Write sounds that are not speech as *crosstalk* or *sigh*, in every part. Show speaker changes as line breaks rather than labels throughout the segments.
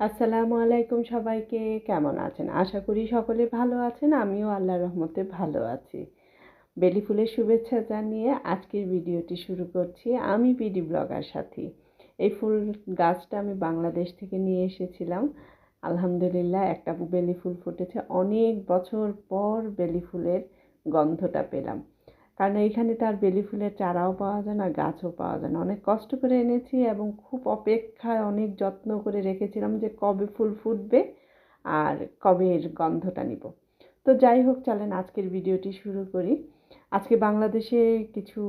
আসসালামু আলাইকুম সবাইকে, কেমন আছেন? আশা করি সকলে ভালো আছেন, আমিও আল্লাহর রহমতে ভালো আছি। বেলি ফুলের শুভেচ্ছা জানিয়ে আজকের ভিডিওটি শুরু করছি আমি পিডি ব্লগার সাথী। এই ফুল গাছটা আমি বাংলাদেশ থেকে নিয়ে এসেছিলাম। আলহামদুলিল্লাহ একটা বেলি ফুল ফুটেছে। অনেক বছর পর বেলি ফুলের গন্ধটা পেলাম। কারণ এইখানে তার বেলি ফুলের চারাও পাওয়া যায় না গাছও পাওয়া যায় না। অনেক কষ্ট করে এনেছি এবং খুব অপেক্ষায় অনেক যত্ন করে রেখেছিলাম যে কবে ফুল ফুটবে আর কবে এর গন্ধটা নিব। তো যাই হোক, চলেন আজকের ভিডিওটি শুরু করি। আজকে বাংলাদেশে কিছু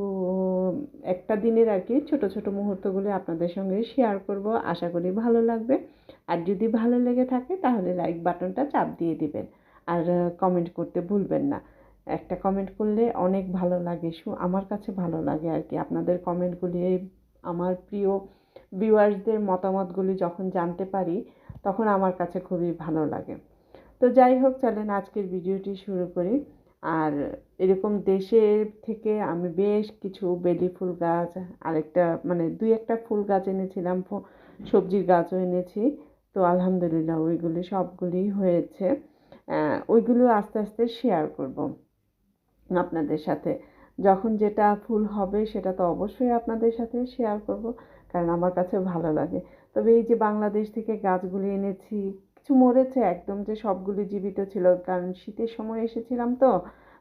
একটা দিনের আর কি ছোটো ছোটো মুহূর্তগুলো আপনাদের সঙ্গে শেয়ার করব। আশা করি ভালো লাগবে। আর যদি ভালো লেগে থাকে তাহলে লাইক বাটনটা চাপ দিয়ে দিবেন। আর কমেন্ট করতে ভুলবেন না। একটা কমেন্ট করলে অনেক ভালো লাগে শু আমার কাছে ভালো লাগে আর কি। আপনাদের কমেন্টগুলি আমার প্রিয় ভিউয়ার্সদের মতামতগুলি যখন জানতে পারি, তখন আমার কাছে খুবই ভালো লাগে। তো যাই হোক, চলেন আজকের ভিডিওটি শুরু করি। আর এরকম দেশের থেকে আমি বেশ কিছু বেলি ফুল গাছ, আরেকটা মানে দুই একটা ফুল গাছ এনেছিলাম সবজির গাছও এনেছি। তো আলহামদুলিল্লাহ, ওইগুলি সবগুলি হয়েছে। ওইগুলো আস্তে আস্তে শেয়ার করব। আপনাদের সাথে। যখন যেটা ফুল হবে সেটা তো অবশ্যই আপনাদের সাথে শেয়ার করব, কারণ আমার কাছে ভালো লাগে। তবে এই যে বাংলাদেশ থেকে গাছগুলি এনেছি, কিছু মরেছে একদম যে সবগুলি জীবিত ছিল, কারণ শীতের সময় এসেছিলাম তো,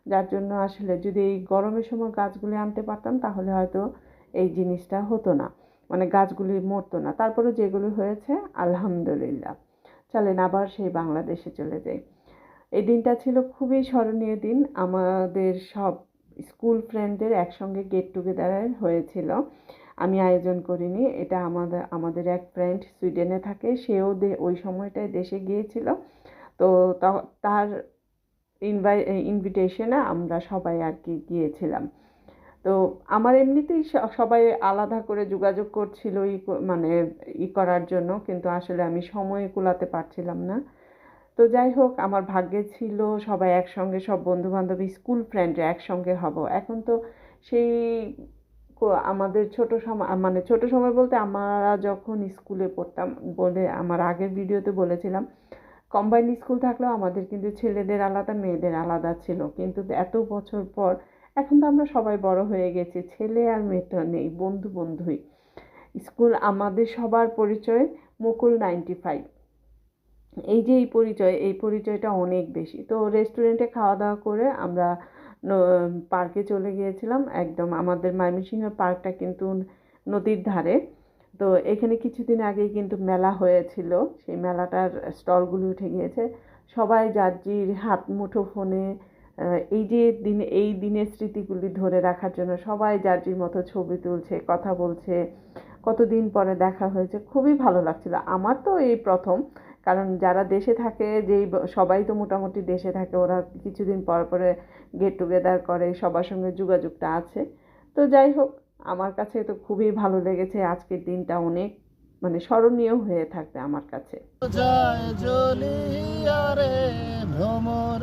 যার জন্য আসলে যদি এই গরমের সময় গাছগুলি আনতে পারতাম, তাহলে হয়তো এই জিনিসটা হতো না। মানে গাছগুলি মরতো না। তারপরে যেগুলি হয়েছে, আলহামদুলিল্লাহ। চলেন আবার সেই বাংলাদেশে চলে যাই। এই দিনটা ছিল খুবই স্মরণীয় দিন। আমাদের সব স্কুল ফ্রেন্ডদের একসঙ্গে গেট টুগেদার হয়েছিল। আমি আয়োজন করিনি। এটা আমাদের আমাদের এক ফ্রেন্ড সুইডেনে থাকে, সেও ওই সময়টায় দেশে গিয়েছিল। তো তার ইনভাই, ইনভিটেশনে আমরা সবাই আর কি গিয়েছিলাম। তো আমার এমনিতেই সবাই আলাদা করে যোগাযোগ করছিল ই মানে ই করার জন্য, কিন্তু আসলে আমি সময় কুলাতে পারছিলাম না। তো যাই হোক, আমার ভাগ্যে ছিল সবাই একসঙ্গে, সব বন্ধুবান্ধব, স্কুল ফ্রেন্ডরা একসঙ্গে হব। এখন তো সেই আমাদের ছোট সময় মানে ছোট সময় বলতে আমরা যখন স্কুলে পড়তাম বলে আমার আগের ভিডিওতে বলেছিলাম কম্বাইন স্কুল থাকলেও আমাদের কিন্তু ছেলেদের আলাদা, মেয়েদের আলাদা ছিল। কিন্তু এত বছর পর এখন তো আমরা সবাই বড় হয়ে গেছি, ছেলে আর মেয়েটা নেই বন্ধু বন্ধুই স্কুল আমাদের সবার পরিচয় মুকুল নাইনটি ফাইভ। এই যে এই পরিচয়, এই পরিচয়টা অনেক বেশি। তো রেস্টুরেন্টে খাওয়া দাওয়া করে আমরা পার্কে চলে গিয়েছিলাম। একদম আমাদের ময়মনসিংহের পার্কটা কিন্তু নদীর ধারে। তো এখানে কিছুদিন আগেই কিন্তু মেলা হয়েছিল। সেই মেলাটার স্টলগুলি উঠে গিয়েছে। সবাই যার হাত মুঠো ফোনে এই যে দিন, এই দিনের স্মৃতিগুলি ধরে রাখার জন্য সবাই যার মতো ছবি তুলছে, কথা বলছে। কতদিন পরে দেখা হয়েছে, খুবই ভালো লাগছিল। আমার তো এই প্রথম কারণ যারা দেশে থাকে, যেই সবাই তো মোটামুটি দেশে থাকে, ওরা কিছুদিন পর পরে গেট টুগেদার করে, সবার সঙ্গে যোগাযোগটা আছে। তো যাই হোক, আমার কাছে তো খুবই ভালো লেগেছে, আজকের দিনটা অনেক মানে স্মরণীয় হয়ে থাকবে আমার কাছে। ভ্রমর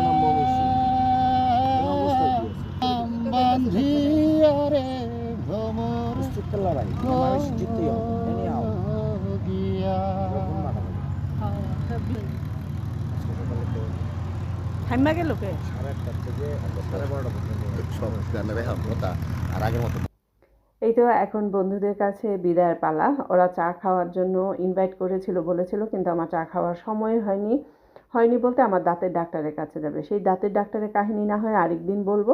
আর আগের মতো এই তো এখন বন্ধুদের কাছে বিদায়ের পালা। ওরা চা খাওয়ার জন্য ইনভাইট করেছিল, বলেছিল, কিন্তু আমার চা খাওয়ার সময় হয়নি। হয়নি বলতে আমার দাঁতের ডাক্তারের কাছে যাবে। সেই দাঁতের ডাক্তারের কাহিনী না হয় আরেক দিন বলব।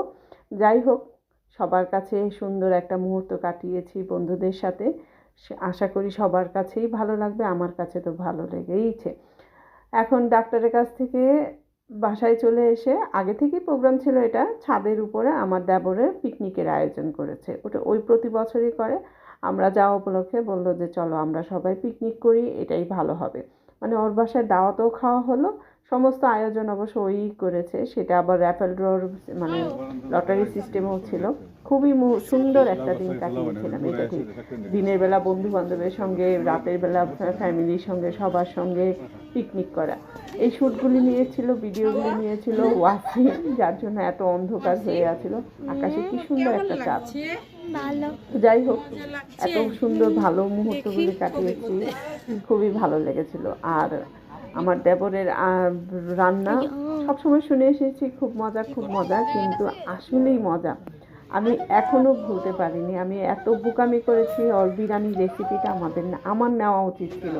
যাই হোক, সবার কাছে সুন্দর একটা মুহূর্ত কাটিয়েছি বন্ধুদের সাথে। আশা করি সবার কাছেই ভালো লাগবে, আমার কাছে তো ভালো লেগেইছে। এখন ডাক্তারের কাছ থেকে বাসায় চলে এসে আগে থেকেই প্রোগ্রাম ছিল এটা। ছাদের উপরে আমার দেবরের পিকনিকের আয়োজন করেছে। ওটা ওই প্রতি বছরই করে। আমরা যাওয়া উপলক্ষে বলল যে, চলো আমরা সবাই পিকনিক করি, এটাই ভালো হবে। মানে ওর বাসায় দাওয়াতও খাওয়া হলো সমস্ত আয়োজন অবশ্য ওই করেছে সেটা আবার র্যাফেল ড্রর মানে লটারি সিস্টেমও ছিল। খুবই সুন্দর একটা দিন কাটিয়েছিলাম। এটা ঠিক দিনের বেলা বন্ধু বান্ধবের সঙ্গে রাতের বেলা ফ্যামিলির সঙ্গে সবার সঙ্গে পিকনিক করা। এই শ্যুটগুলি নিয়েছিল ভিডিওগুলি নিয়েছিল ওয়াসি যার জন্য এত অন্ধকার হয়ে আছিল। আকাশে কি সুন্দর একটা তো যাই হোক এত সুন্দর ভালো মুহূর্তগুলি কাটিয়েছি। খুবই ভালো লেগেছিল। আর আমার দেবরের রান্না সবসময় শুনে এসেছি খুব মজা খুব মজা কিন্তু আসলেই মজা। আমি এখনও ভুলতে পারিনি আমি এত বোকামি করেছি ওর বিরিয়ানি রেসিপিটা আমাদের আমার নেওয়া উচিত ছিল।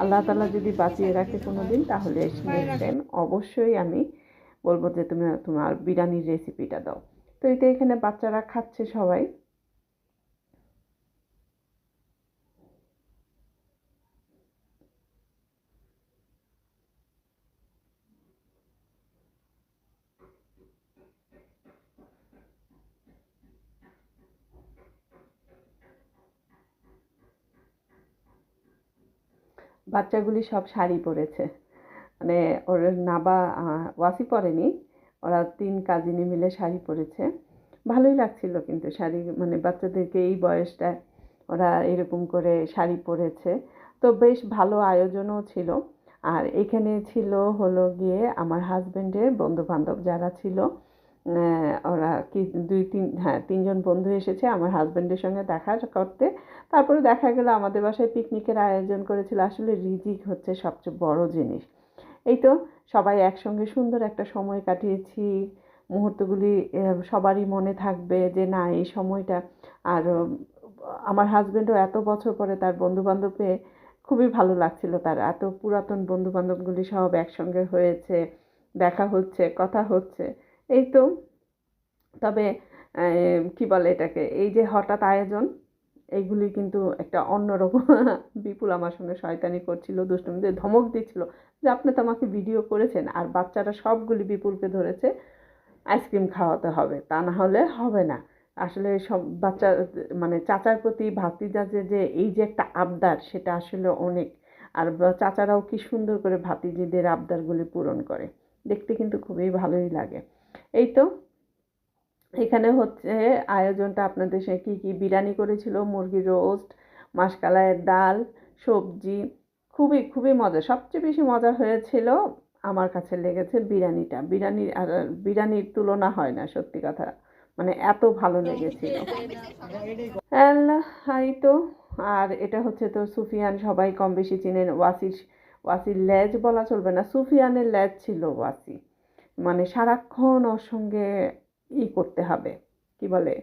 আল্লাহ তালা যদি বাঁচিয়ে রাখে কোনো দিন তাহলে নেক্সট টাইম অবশ্যই আমি বলব যে তুমি তোমার বিরিয়ানির রেসিপিটা দাও। তো এটা এখানে বাচ্চারা খাচ্ছে সবাই। বাচ্চাগুলি সব শাড়ি পরেছে। মানে ওর নাবা ওয়াসি পরেনি, ওরা তিন কাজিনে মিলে শাড়ি পরেছে। ভালোই লাগছিল কিন্তু শাড়ি মানে বাচ্চাদেরকে এই বয়সটায় ওরা এরকম করে শাড়ি পরেছে। তো বেশ ভালো আয়োজনও ছিল। আর এখানে ছিল হলো গিয়ে আমার হাজব্যান্ডের বন্ধু বান্ধব যারা ছিল ওরা কি দুই তিন হ্যাঁ তিনজন বন্ধু এসেছে আমার হাজব্যান্ডের সঙ্গে দেখা করতে। তারপরে দেখা গেল আমাদের বাসায় পিকনিকের আয়োজন করেছিল। আসলে রিজিক হচ্ছে সবচেয়ে বড় জিনিস। এই তো সবাই একসঙ্গে সুন্দর একটা সময় কাটিয়েছি। মুহূর্তগুলি সবারই মনে থাকবে যে না, এই সময়টা আর আমার হাজব্যান্ডও এত বছর পরে তার বন্ধু বান্ধব পেয়ে খুবই ভালো লাগছিল তার। এত পুরাতন বন্ধু বান্ধবগুলি সব একসঙ্গে হয়েছে, দেখা হচ্ছে, কথা হচ্ছে। এই তো তবে কি বলে এটাকে? এই যে হঠাৎ আয়োজন, এইগুলি কিন্তু একটা অন্যরকম *laughs* বিপুল আমার সঙ্গে শয়তানি করছিল দুষ্টুমিতে ধমক দিচ্ছিল যে, আপনি তো আমাকে ভিডিও করেছেন আর বাচ্চারা সবগুলি বিপুলকে ধরেছে, আইসক্রিম খাওয়াতে হবে। তা না হলে হবে না। আসলে সব বাচ্চা মানে চাচার প্রতি ভাতিজাদের যে এই যে একটা আবদার, সেটা আসলে অনেক। আর চাচারাও কি সুন্দর করে ভাতিজিদের আবদারগুলি পূরণ করে। দেখতে কিন্তু খুবই ভালোই লাগে। এই তো। এখানে হচ্ছে আয়োজনটা আপনাদের সঙ্গে কী কী বিরিয়ানি করেছিল মুরগির রোস্ট, মাসকালাইয়ের ডাল, সবজি, খুবই খুবই মজা। সবচেয়ে বেশি মজা হয়েছিল, আমার কাছে লেগেছে বিরিয়ানিটা। বিরিয়ানি আর বিরিয়ানির তুলনা হয় না, সত্যি কথা। মানে এত ভালো লেগেছিল। এই তো। আর এটা হচ্ছে তো সুফিয়ান, সবাই কম বেশি চিনেন ওয়াসির ওয়াসির লেজ বলা চলবে না, সুফিয়ানের লেজ ছিল ওয়াসি মানে সারাক্ষণ ওর সঙ্গে ই করতে হবে। কি বলে?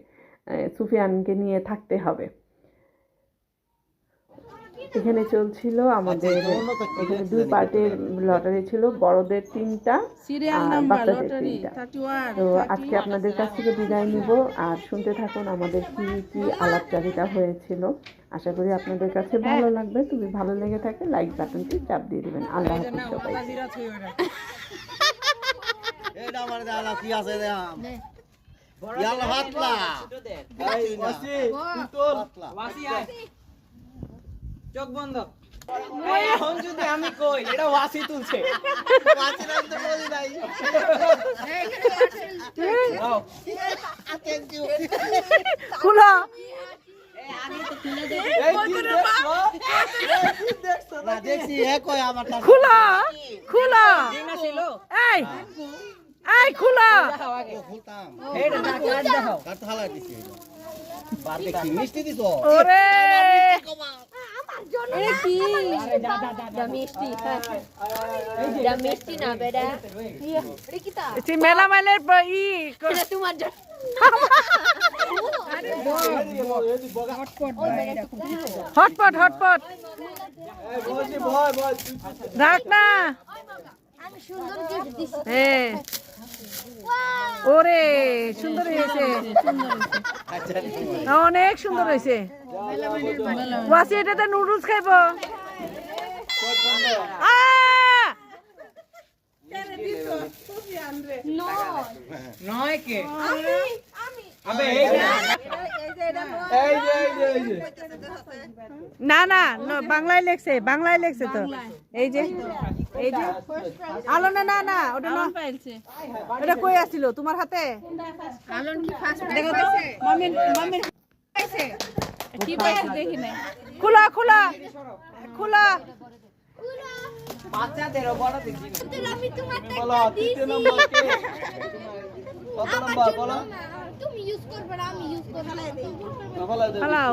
সুফিয়ানকে নিয়ে থাকতে হবে। এখানে চলছিল আমাদের এখানে দুই পার্টের লটারি ছিল বড়দের তিনটা আর বাচ্চাদের তিনটা। তো আজকে আপনাদের কাছ থেকে বিদায় নিব। আর শুনতে থাকুন আমাদের কি কি আলাপচারিতা হয়েছিল। আশা করি আপনাদের কাছে ভালো লাগবে। তুমি ভালো লেগে থাকে লাইক বাটনটি চাপ দিয়ে দেবেন। আল্লাহ হাফিজ সবাই
এইটা আমার দেওয়া কি আছে দেখাম ইয়াল্লা হাতলা। এই ওয়াসি হাতলা।
চোখ বন্ধ। এখন যদি আমি কই এটা ওয়াসি তুলছে।
ওয়াসি রাত তো বলি নাই। তার
খোলা। খোলা।
ছিল?
এই। এই খোলা। ওরে।
এটা কি?
আরে যা, যা, যা, যা।
মিষ্টি
এই যে,
এটা মিষ্টি না বেটা। এটা কি তা
সে মেলা মেলের ই
তোমার জন্য।
হটপট হটপট রাখ না।
আমি সুন্দর গিফট দিছি।
হ্যাঁ ওরে সুন্দর হয়েছে। অনেক সুন্দর হয়েছে। ওয়াসি এটাতে নুডলস খাইব। আ! না না ন- বাংলায় লেখছে বাংলায় লেখছে তো। এই যে এই যে। আলো না না না ওটা না। ওটা কই আসছিল তোমার হাতে? দেখো তো। মামির মামির খোলা খোলা খোলা।
বাচ্চাদেরও বড় দেখি
আমি তোমার
কে কত নম্বর বলো?
তুমি ইউজ করবে না আমি ইউজ করব
না।
ফালাও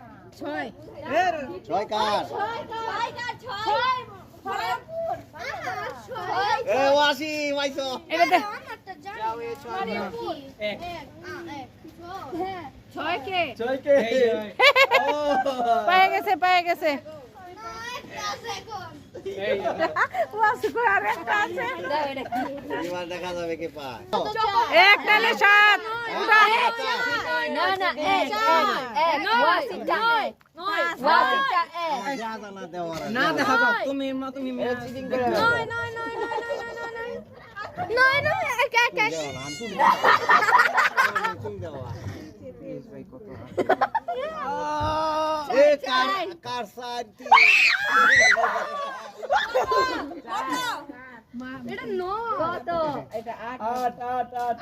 ছয়।
ছয় কার?
পেয়ে *laughs* গেছে পেয়ে গেছে।
নয় নয় নয় এক
কার
সাইড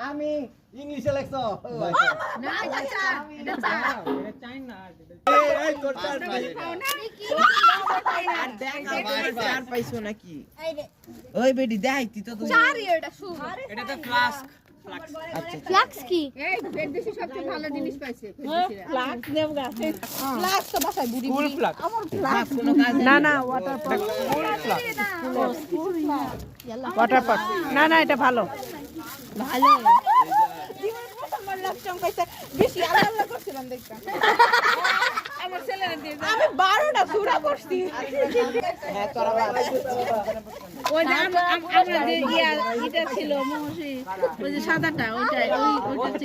আমি ইংলিশে
নাকি? ওই বেটি দেখাইতি তো
এটা
তো ক্লাস ফ্লাক্স আচ্ছা, আচ্ছা।
কি? এই দেশে
সবচেয়ে ভালো
জিনিস পাইছে ফ্লাক্স দেব গাছে ফ্লাক্স তো
বাসায় বুড়ি
ফুল ফ্লাক্স আমার ফ্লাক্স কোনো কাজ
না না ওয়াটার পার্ক ফুল ফ্লাক্স ওয়াটার পার্ক না। না। এটা ভালো।
ভালো। জীবন পছন্দ লাগছে আমি বেশি আলাদা করছিলাম দেখতাম। *laughs* তোরা বারোটা
ওই যে আমরা যে ইয়া এটা ছিল মহসি ওই যে সাদাটা ওইটা ওই ওইটা